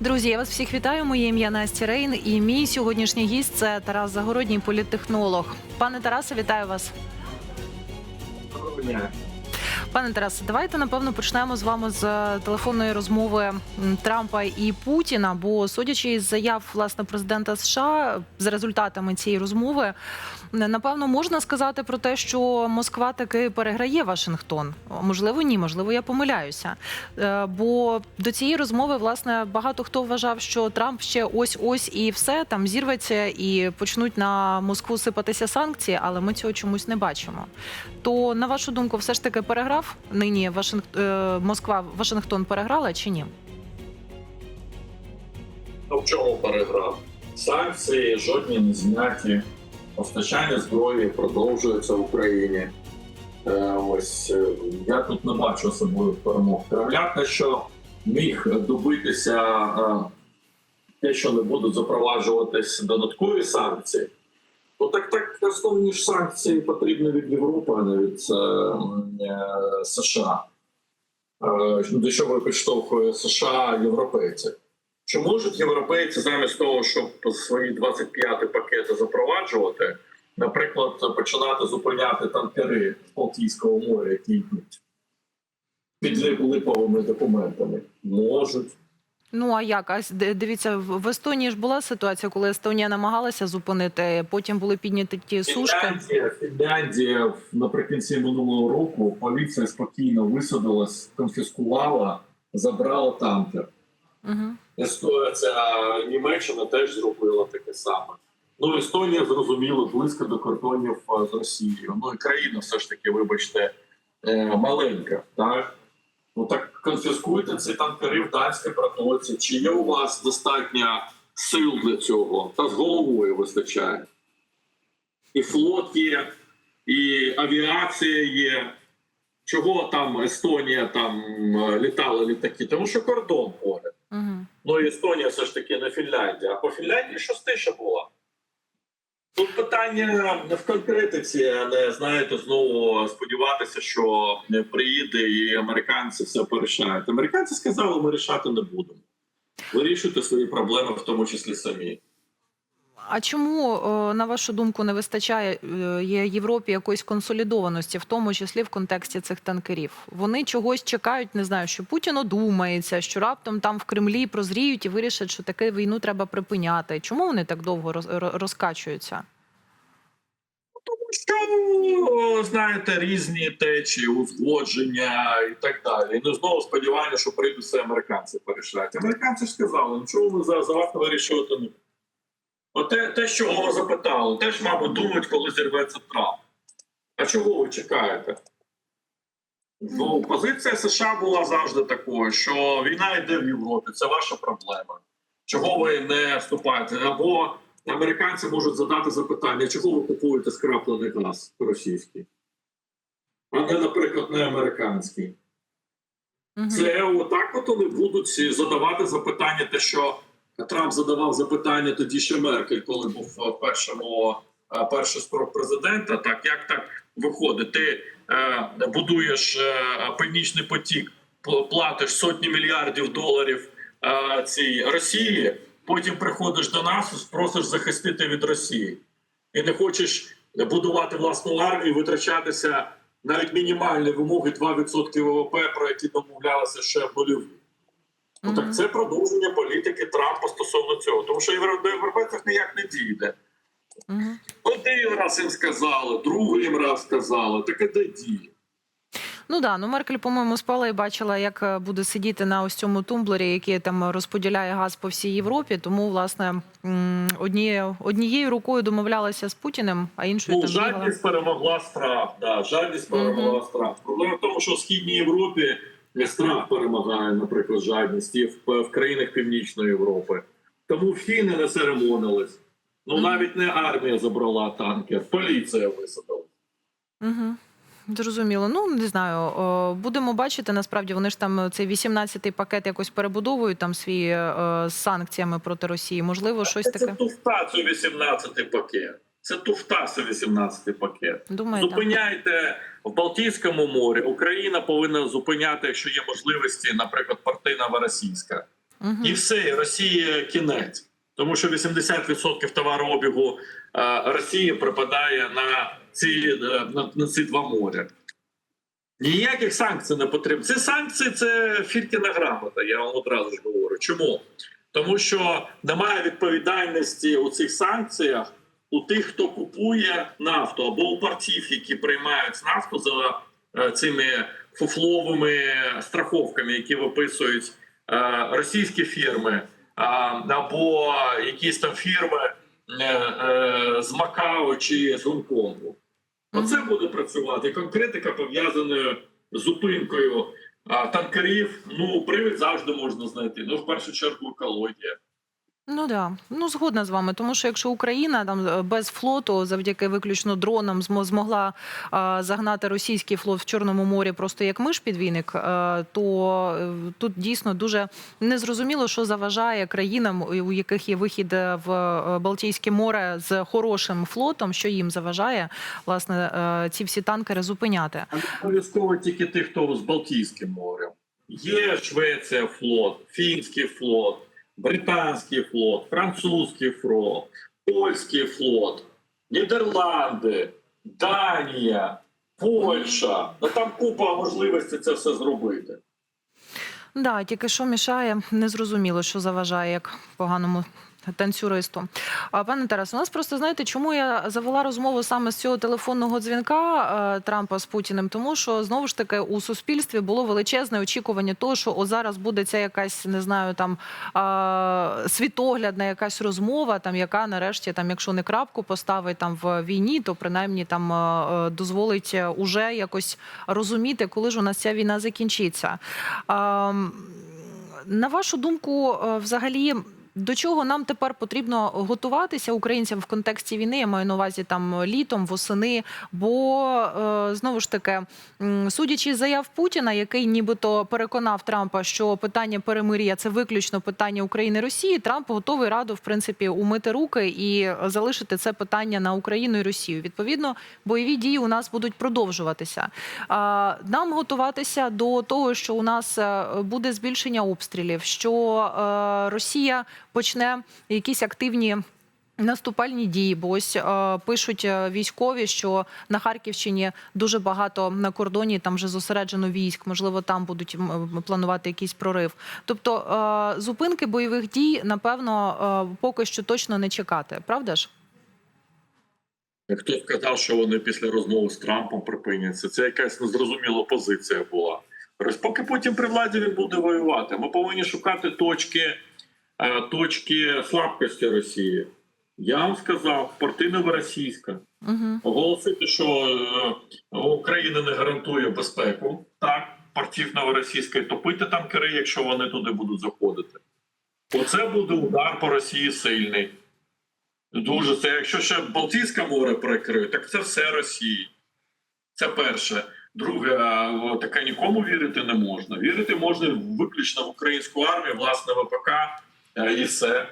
Друзі, я вас всіх вітаю. Моє ім'я Настя Рейн. І мій сьогоднішній гість це Тарас Загородній, політтехнолог. Пане Тарасе, вітаю вас. Доброго дня. Пане Тарасе, давайте напевно почнемо з вами з е, телефонної розмови Трампа і Путіна. Бо судячи із заяв власне президента США за результатами цієї розмови, напевно можна сказати про те, що Москва таки переграє Вашингтон. Можливо, ні, можливо, я помиляюся. Е, Бо до цієї розмови власне багато хто вважав, що Трамп ще ось ось і все там зірветься і почнуть на Москву сипатися санкції, але ми цього чомусь не бачимо. То на вашу думку, все ж таки переграв нині Вашинг... е, Москва Вашингтон переграла чи ні? В чому переграв? Санкції жодні не зняті. Постачання зброї продовжується в Україні. Е, ось е, я тут не бачу особливих перемог. Кремля те, що міг добитися те, що не будуть запроваджуватись додаткові санкції. Ну так основні ж санкції потрібні від Європи, а не від е, е, США. Е, до чого підштовхує США європейці. Чи можуть європейці замість того, щоб свої 25 пакети запроваджувати, наприклад, починати зупиняти танкери з Балтійського моря, які йдуть під липовими документами? Можуть. Ну а як? А дивіться, в Естонії ж була ситуація, коли Естонія намагалася зупинити, потім були підняті ті сушки. Фінляндія, Фінляндія наприкінці минулого року поліція спокійно висадилась, конфіскувала, забрала танкер. Угу. Естонія, Німеччина теж зробила таке саме. Ну, Естонія, зрозуміло, близько до кордонів е, з Росією. Ну і країна все ж таки, вибачте, е, маленька. Так? Ну так конфіскуйте ці танкери в Данській протоці. Чи є у вас достатньо сил для цього? Та з головою вистачає. І флот є, і авіація є. Чого там Естонія там е, літали літаки? Тому що кордон поряд. Угу. Ну, і Естонія все ж таки не Фінляндія. А по Фінляндії щось тиша була. Тут питання не в конкретиці, але знаєте, знову сподіватися, що приїде і американці все порішають. Американці сказали, ми рішати не будемо. Вирішуйте свої проблеми, в тому числі самі. А чому, е, на вашу думку, не вистачає е, Європі якоїсь консолідованості, в тому числі в контексті цих танкерів? Вони чогось чекають, не знаю, що Путін одумається, що раптом там в Кремлі прозріють і вирішать, що таки війну треба припиняти. Чому вони так довго розкачуються? Тому що знаєте, різні течії, узгодження і так далі. Не знову сподівання, що прийдуть все американці порішають. Американці ж сказали, нічого ви за завтра вирішувати не. Оте, те, що ви запитали, теж, мабуть, думають, коли зірветься Трамп. А чого ви чекаєте? Ну, позиція США була завжди такою, що війна йде в Європі, це ваша проблема. Чого ви не вступаєте? Або американці можуть задати запитання, чого ви купуєте скраплений газ російський, а не, наприклад, не американський. Це отак от вони будуть задавати запитання, те, що Трамп задавав запитання тоді ще Меркель, коли був в першому е, перший строк президента. Так як так виходить? Ти е, будуєш е, північний потік, пл- платиш сотні мільярдів доларів е, цій Росії. Потім приходиш до нас, просиш захистити від Росії, і не хочеш будувати власну армію, витрачатися навіть мінімальні вимоги 2% ВВП, про які домовлялися ще в. Ну так це продовження політики Трампа стосовно цього, тому що до європейців ніяк не дійде. Угу. Один раз їм сказали, другий раз сказали, так і де діє. Ну да, ну Меркель, по-моєму, спала і бачила, як е, буде сидіти на ось цьому тумблері, який там розподіляє газ по всій Європі. Тому, власне, однією однією рукою домовлялася з Путіним, а іншою Ну, там бігала. жадність перемогла страх. Да, жадність перемогла страх. Проблема в тому, що в східній Європі страх перемагає, наприклад, жадність і в, в країнах Північної Європи. Тому фіни не церемонились. Ну навіть не армія забрала танкер, поліція висадила. Угу. Зрозуміло. Ну не знаю. Будемо бачити. Насправді вони ж там цей 18-й пакет якось перебудовують там свій е, з санкціями проти Росії. Можливо, щось Це таке. туфта, це 18-й пакет. Це туфта, це 18-й пакет. Думаєте? Зупиняйте в Балтійському морі. Україна повинна зупиняти, якщо є можливості, наприклад, партийна російська. Мгм. І все, і Росії кінець. Тому що 80% товарообігу е, Росії припадає на ці, е, на, на ці два моря. Ніяких санкцій не потрібно. Ці санкції це фіркіна грамота, я вам одразу ж говорю. Чому? Тому що немає відповідальності у цих санкціях у тих, хто купує нафту, або у партів, які приймають нафту за е, цими фуфловими страховками, які виписують е, російські фірми, або якісь там фірми е, з Макао чи з Гонконгу. Оце буде працювати. Конкретика пов'язаною з зупинкою танкерів. Ну, привід завжди можна знайти. Ну, в першу чергу, екологія. Ну да, ну згодна з вами, тому що якщо Україна там е, без флоту, завдяки виключно дронам, змо- змогла е, загнати російський флот в Чорному морі просто як миш підвійник, е, то е, тут дійсно дуже незрозуміло, що заважає країнам, у яких є вихід в Балтійське море з хорошим флотом, що їм заважає власне ці всі танкери зупиняти. Обов'язково тільки тих, хто з Балтійським морем. Є Швеція флот, фінський флот, британський флот, французький флот, польський флот, Нідерланди, Данія, Польща. Ну там купа можливостей це все зробити. Да, тільки що мішає, незрозуміло, що заважає як поганому танцюристу. А пане Тарас, у нас просто знаєте, чому я завела розмову саме з цього телефонного дзвінка е, Трампа з Путіним? Тому що знову ж таки у суспільстві було величезне очікування того, що о зараз буде ця якась не знаю там світоглядна якась розмова, там яка нарешті, там, якщо не крапку поставить там в війні, то принаймні там е, е, дозволить уже якось розуміти, коли ж у нас ця війна закінчиться. На вашу думку, взагалі. До чого нам тепер потрібно готуватися українцям в контексті війни? Я маю на увазі там літом, восени. Бо е, знову ж таки, судячи заяв Путіна, який нібито переконав Трампа, що питання перемир'я це виключно питання України Росії. Трамп готовий радо в принципі умити руки і залишити це питання на Україну і Росію. Відповідно, бойові дії у нас будуть продовжуватися. Нам готуватися до того, що у нас е, буде збільшення обстрілів, що е, Росія почне якісь активні. Наступальні дії, бо ось е, пишуть е, військові, що на Харківщині дуже багато на кордоні там вже зосереджено військ. Можливо, там будуть планувати якийсь прорив. Тобто е, зупинки бойових дій, напевно, е, поки що точно не чекати. Правда ж? Хто сказав, що вони після розмови з Трампом припиняться? Це якась незрозуміла позиція була. Поки потім при владі він буде воювати. Ми повинні шукати точки, точки слабкості Росії. Я вам сказав, порти новоросійська. Угу. Оголосити, що е, Україна не гарантує безпеку, так, портів новоросійської, топити танкери, якщо вони туди будуть заходити. Оце буде удар по Росії сильний. Дуже це, якщо ще Балтійське море перекриють, так це все Росії. Це перше. Друге, таке нікому вірити не можна. Вірити можна виключно в українську армію, власне ВПК е, і все.